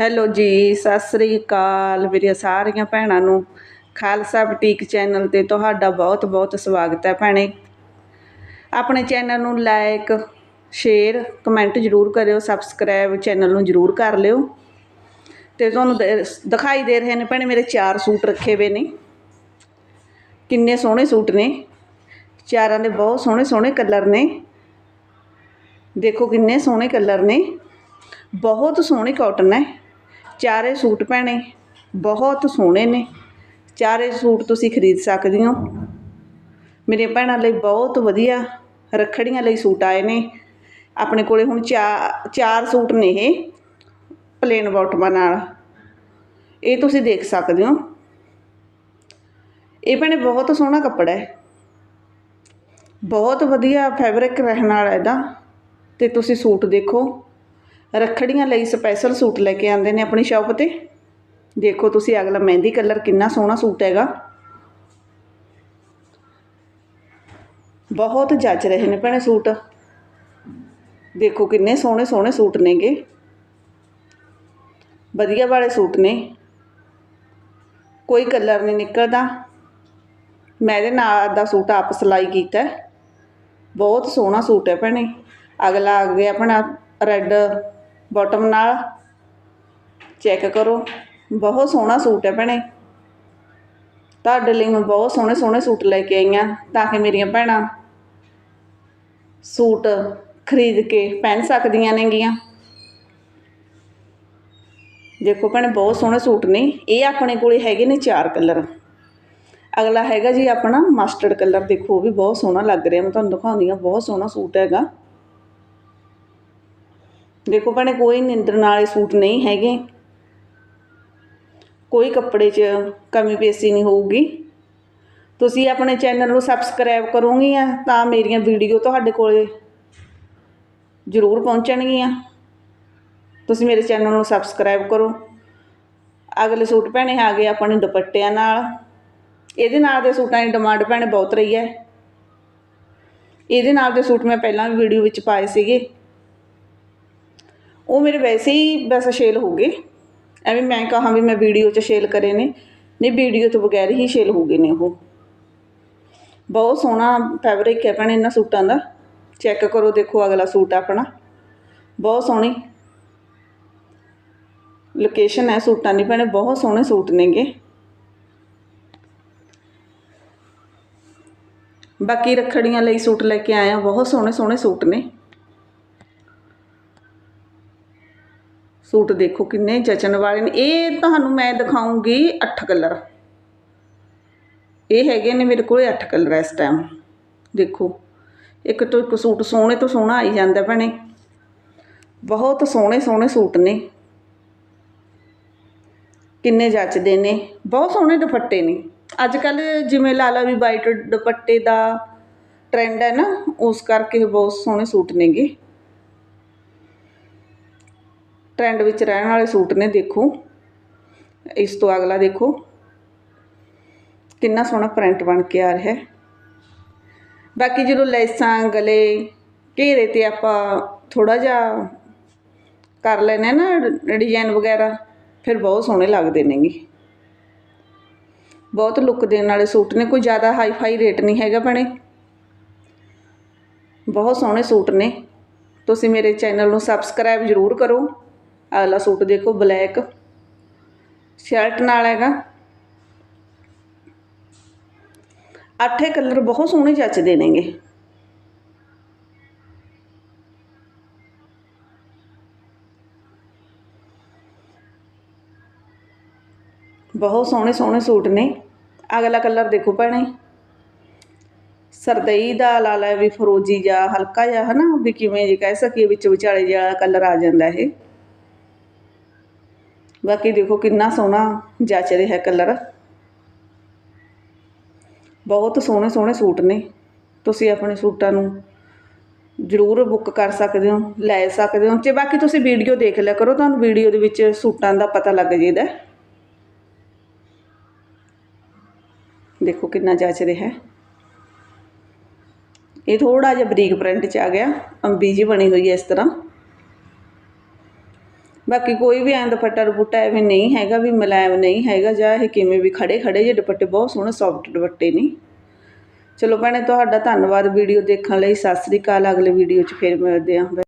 Hello ਜੀ, ਸਤਿ ਸ੍ਰੀ ਅਕਾਲ ਮੇਰੀਆਂ ਸਾਰੀਆਂ ਭੈਣਾਂ ਨੂੰ। ਖਾਲਸਾ ਬੁਟੀਕ ਚੈਨਲ ਤੇ ਤੁਹਾਡਾ ਬਹੁਤ ਬਹੁਤ ਸਵਾਗਤ ਹੈ ਭੈਣੇ। ਆਪਣੇ ਚੈਨਲ ਨੂੰ ਲਾਈਕ ਸ਼ੇਅਰ, ਕਮੈਂਟ ਜ਼ਰੂਰ ਕਰਿਓ, ਸਬਸਕ੍ਰਾਈਬ ਚੈਨਲ ਨੂੰ ਜ਼ਰੂਰ ਕਰ ਲਿਓ। ਤੇ ਤੁਹਾਨੂੰ ਦੇ- ਦਿਖਾਈ ਦੇ ਰਹੇ ਨੇ ਭੈਣੇ ਮੇਰੇ ਚਾਰ ਸੂਟ ਰੱਖੇ ਹੋਏ ਨੇ। ਕਿੰਨੇ ਸੋਹਣੇ ਸੂਟ ਨੇ। ਚਾਰਾਂ ਦੇ ਬਹੁਤ ਸੋਹਣੇ ਸੋਹਣੇ ਕਲਰ ਨੇ। ਦੇਖੋ ਕਿੰਨੇ ਸੋਹਣੇ ਕਲਰ ਨੇ। ਬਹੁਤ ਸੋਹਣੀ ਕਾਟਨ ਹੈ। ਚਾਰੇ ਸੂਟ ਭੈਣੇ, ਬਹੁਤ ਸੋਹਣੇ ਨੇ। ਚਾਰੇ ਸੂਟ ਤੁਸੀਂ ਖਰੀਦ ਸਕਦੇ ਹੋ। ਮੇਰੇ ਭੈਣਾਂ ਲਈ ਬਹੁਤ ਵਧੀਆ ਰੱਖੜੀਆਂ ਲਈ ਸੂਟ ਆਏ ਨੇ। ਆਪਣੇ ਕੋਲੇ ਹੁਣ ਚਾ, ਚਾਰ ਸੂਟ ਨੇ ਇਹ ਪਲੇਨ ਬਾਟਮਾਂ ਨਾਲ। ਇਹ ਤੁਸੀਂ ਦੇਖ ਸਕਦੇ ਹੋ। ਇਹ ਭੈਣੇ ਬਹੁਤ ਸੋਹਣਾ ਕੱਪੜਾ ਹੈ। ਬਹੁਤ ਵਧੀਆ ਫੈਬਰਿਕ ਰਹਿਣ ਵਾਲਾ ਇਹਦਾ। ਤੇ ਤੁਸੀਂ ਸੂਟ ਦੇਖੋ। ਰੱਖੜੀਆਂ ਲਈ ਸਪੈਸ਼ਲ ਸੂਟ ਲੈ ਕੇ ਆਉਂਦੇ ਨੇ ਆਪਣੀ ਸ਼ਾਪ ਤੇ। ਦੇਖੋ ਤੁਸੀਂ ਅਗਲਾ ਮਹਿੰਦੀ ਕਲਰ ਕਿੰਨਾ ਸੋਹਣਾ ਸੂਟ ਹੈਗਾ। ਬਹੁਤ ਜੱਜ ਰਹੇ ਨੇ ਭੈਣੇ ਸੂਟ। ਦੇਖੋ ਕਿੰਨੇ ਸੋਹਣੇ ਸੋਹਣੇ ਸੂਟ ਨੇਗੇ। ਵਧੀਆ ਵਾਲੇ ਸੂਟ ਨੇ। ਕੋਈ ਕਲਰ ਨਹੀਂ ਨਿਕਲਦਾ। ਮੈਂ ਇਹਦੇ ਨਾਲ ਦਾ ਸੂਟ ਆਪ ਸਿਲਾਈ ਕੀਤਾ ਬਹੁਤ ਸੋਹਣਾ ਸੂਟ ਹੈ ਭੈਣੇ। ਅਗਲਾ ਆ ਗਿਆ ਆਪਣਾ ਰੈੱਡ ਬਾਟਮ ਨਾਲ ਚੈੱਕ ਕਰੋ। ਬਹੁਤ ਸੋਹਣਾ ਸੂਟ ਹੈ ਭੈਣੇ। ਤੁਹਾਡੇ ਲਈ ਮੈਂ ਬਹੁਤ ਸੋਹਣੇ ਸੋਹਣੇ ਸੂਟ ਲੈ ਕੇ ਆਈ ਹਾਂ ਤਾਂ ਕਿ ਮੇਰੀਆਂ ਭੈਣਾਂ ਸੂਟ ਖਰੀਦ ਕੇ ਪਹਿਨ ਸਕਦੀਆਂ ਨੇਗੀਆਂ। ਦੇਖੋ ਭੈਣੇ, ਬਹੁਤ ਸੋਹਣੇ ਸੂਟ ਨੇ। ਇਹ ਆਪਣੇ ਕੋਲੇ ਹੈਗੇ ਨੇ ਚਾਰ ਕਲਰ। ਅਗਲਾ ਹੈਗਾ ਜੀ ਆਪਣਾ ਮਸਟਰਡ ਕਲਰ। ਦੇਖੋ, ਉਹ ਵੀ ਬਹੁਤ ਸੋਹਣਾ ਲੱਗ ਰਿਹਾ। ਮੈਂ ਤੁਹਾਨੂੰ ਦਿਖਾਉਂਦੀ ਹਾਂ, ਬਹੁਤ ਸੋਹਣਾ ਸੂਟ ਹੈਗਾ। ਦੇਖੋ ਭੈਣੇ, ਕੋਈ ਨਿੰਦਰਨ ਵਾਲੇ ਸੂਟ ਨਹੀਂ ਹੈਗੇ। ਕੋਈ ਕੱਪੜੇ 'ਚ ਕਮੀ ਪੇਸ਼ੀ ਨਹੀਂ ਹੋਊਗੀ। ਤੁਸੀਂ ਆਪਣੇ ਚੈਨਲ ਨੂੰ ਸਬਸਕ੍ਰਾਈਬ ਕਰੋਗੀਆਂ, ਤਾਂ ਮੇਰੀਆਂ ਵੀਡੀਓ ਤੁਹਾਡੇ ਕੋਲੇ ਜ਼ਰੂਰ ਪਹੁੰਚਣਗੀਆਂ। ਤੁਸੀਂ ਮੇਰੇ ਚੈਨਲ ਨੂੰ ਸਬਸਕ੍ਰਾਈਬ ਕਰੋ। ਅਗਲੇ ਸੂਟ ਭੈਣੇ ਆ ਗਏ ਆਪਣੇ ਦੁਪੱਟਿਆਂ ਨਾਲ। ਇਹਦੇ ਨਾਲ ਦੇ ਸੂਟਾਂ ਦੀ ਡਿਮਾਂਡ ਭੈਣੇ ਬਹੁਤ ਰਹੀ ਹੈ। ਇਹਦੇ ਨਾਲ ਦੇ ਸੂਟ ਮੈਂ ਪਹਿਲਾਂ ਵੀ ਵੀਡੀਓ ਵਿੱਚ ਪਾਏ ਸੀਗੇ। ਉਹ ਮੇਰੇ ਵੈਸੇ ਹੀ ਬਸ ਸੇਲ ਹੋ ਗਏ। ਐਵੇਂ ਮੈਂ ਕਹਾਂ ਵੀ ਮੈਂ ਵੀਡੀਓ 'ਚ ਸੇਲ ਕਰੇ ਨੇ। ਨਹੀਂ, ਵੀਡੀਓ ਤੋਂ ਬਗੈਰ ਹੀ ਸੇਲ ਹੋ ਗਏ ਨੇ ਉਹ। ਬਹੁਤ ਸੋਹਣਾ ਫੈਬਰਿਕ ਹੈ ਭੈਣੇ ਇਹਨਾਂ ਸੂਟਾਂ ਦਾ। ਚੈੱਕ ਕਰੋ, ਦੇਖੋ ਅਗਲਾ ਸੂਟ ਆਪਣਾ। ਬਹੁਤ ਸੋਹਣੀ ਲੋਕੇਸ਼ਨ ਹੈ ਸੂਟਾਂ ਦੀ ਭੈਣੇ, ਬਹੁਤ ਸੋਹਣੇ ਸੂਟ ਨੇਗੇ। ਬਾਕੀ ਰੱਖੜੀਆਂ ਲਈ ਸੂਟ ਲੈ ਕੇ ਆਇਆ ਬਹੁਤ ਸੋਹਣੇ ਸੋਹਣੇ ਸੂਟ ਨੇ। ਸੂਟ ਦੇਖੋ ਕਿੰਨੇ ਜਚਣ ਵਾਲੇ ਨੇ। ਇਹ ਤੁਹਾਨੂੰ ਮੈਂ ਦਿਖਾਉਂਗੀ 8 ਕਲਰ। ਇਹ ਹੈਗੇ ਨੇ ਮੇਰੇ ਕੋਲੇ 8 ਕਲਰ ਇਸ ਟਾਈਮ ਦੇਖੋ, ਇੱਕ ਤੋਂ ਇੱਕ ਸੂਟ ਸੋਹਣੇ ਤੋਂ ਸੋਹਣਾ ਆਈ ਜਾਂਦਾ ਭੈਣੇ। ਬਹੁਤ ਸੋਹਣੇ ਸੋਹਣੇ ਸੂਟ ਨੇ। ਕਿੰਨੇ ਜੱਚਦੇ ਨੇ। ਬਹੁਤ ਸੋਹਣੇ ਦੁਪੱਟੇ ਨੇ। ਅੱਜ ਕੱਲ ਜਿਵੇਂ ਲਾਲਾ ਵੀ ਵਾਈਟ ਦੁਪੱਟੇ ਦਾ ਟ੍ਰੈਂਡ ਹੈ ਨਾ, ਉਸ ਕਰਕੇ ਇਹ ਬਹੁਤ ਸੋਹਣੇ ਸੂਟ ਨੇਗੇ। ਟ੍ਰੈਂਡ ਵਿੱਚ ਰਹਿਣ ਵਾਲੇ ਸੂਟ ਨੇ, ਦੇਖੋ। ਇਸ ਤੋਂ ਅਗਲਾ ਦੇਖੋ। ਕਿੰਨਾ ਸੋਹਣਾ ਪ੍ਰਿੰਟ ਬਣ ਕੇ ਆ ਰਿਹਾ ਹੈ। ਬਾਕੀ ਜਦੋਂ ਲੈਸਾਂ, ਗਲੇ, ਘੇਰੇ ਤੇ ਆਪਾਂ ਥੋੜਾ ਜਿਹਾ ਕਰ ਲੈਨੇ ਨਾ, ਡਿਜ਼ਾਈਨ ਵਗੈਰਾ, ਫਿਰ ਬਹੁਤ ਸੋਹਣੇ ਲੱਗਦੇ ਨੇਗੇ। ਬਹੁਤ ਲੁੱਕ ਦੇਣ ਵਾਲੇ ਸੂਟ ਨੇ, ਕੋਈ ਜ਼ਿਆਦਾ ਹਾਈ ਫਾਈ ਰੇਟ ਨਹੀਂ ਹੈਗਾ ਭੈਣੇ। ਬਹੁਤ ਸੋਹਣੇ ਸੂਟ ਨੇ। ਤੁਸੀਂ ਮੇਰੇ ਚੈਨਲ ਨੂੰ ਸਬਸਕ੍ਰਾਈਬ ਜ਼ਰੂਰ ਕਰੋ। ਅਗਲਾ ਸੂਟ ਦੇਖੋ ਬਲੈਕ ਸ਼ਰਟ ਨਾਲ ਹੈਗਾ। ਅੱਠੇ ਕਲਰ ਬਹੁਤ ਸੋਹਣੇ ਜੱਚਦੇ ਨੇਗੇ। ਬਹੁਤ ਸੋਹਣੇ ਸੋਹਣੇ ਸੂਟ ਨੇ। ਅਗਲਾ ਕਲਰ ਦੇਖੋ ਭੈਣੇ। ਸਰਦਈ ਦਾ ਲਾ ਲੈ ਵੀ ਫਰੋਜੀ ਜਾਂ ਹਲਕਾ ਜਿਹਾ, ਹਨਾ? ਵੀ ਕਿਵੇਂ ਜੇ ਕਹਿ ਸਕੀਏ, ਵਿੱਚ ਵਿਚਾਲੇ ਜਿਹਾ ਕਲਰ ਆ ਜਾਂਦਾ ਇਹ। ਬਾਕੀ ਦੇਖੋ ਕਿੰਨਾ ਸੋਹਣਾ ਜੱਚ ਰਿਹਾ ਕਲਰ। ਬਹੁਤ ਸੋਹਣੇ ਸੋਹਣੇ ਸੂਟ ਨੇ। ਤੁਸੀਂ ਆਪਣੇ ਸੂਟਾਂ ਨੂੰ ਜ਼ਰੂਰ ਬੁੱਕ ਕਰ ਸਕਦੇ ਹੋ, ਲੈ ਸਕਦੇ ਹੋ। ਤੇ ਬਾਕੀ ਤੁਸੀਂ ਵੀਡੀਓ ਦੇਖ ਲਿਆ ਕਰੋ, ਤੁਹਾਨੂੰ ਵੀਡੀਓ ਦੇ ਵਿੱਚ ਸੂਟਾਂ ਦਾ ਪਤਾ ਲੱਗ ਜੇਦਾ ਦੇਖੋ ਕਿੰਨਾ ਜੱਚ ਰਿਹਾ ਹੈ। ਇਹ ਥੋੜਾ ਜਿਹਾ ਬਰੀਕ ਪ੍ਰਿੰਟ ਚ ਆ ਗਿਆ, ਅੰਬੀ ਜੀ ਬਣੀ ਹੋਈ ਹੈ ਇਸ ਤਰ੍ਹਾਂ। ਬਾਕੀ ਕੋਈ ਵੀ ਐਂ ਦੁਪੱਟਾ ਦੁਪੱਟਾ ਐਵੇਂ ਨਹੀਂ ਹੈਗਾ ਵੀ ਮੁਲਾਇਮ ਨਹੀਂ ਹੈਗਾ ਜਾਂ ਇਹ ਕਿਵੇਂ ਵੀ ਖੜੇ ਖੜੇ ਜਿਹੇ ਦੁਪੱਟੇ, ਬਹੁਤ ਸੋਹਣੇ ਸੌਫਟ ਦੁਪੱਟੇ ਨੇ। ਚਲੋ ਭੈਣੇ, ਤੁਹਾਡਾ ਧੰਨਵਾਦ ਵੀਡੀਓ ਦੇਖਣ ਲਈ। ਸਤਿ ਸ੍ਰੀ ਅਕਾਲ, ਅਗਲੇ ਵੀਡੀਓ 'ਚ ਫਿਰ ਮਿਲਦੇ ਹਾਂ।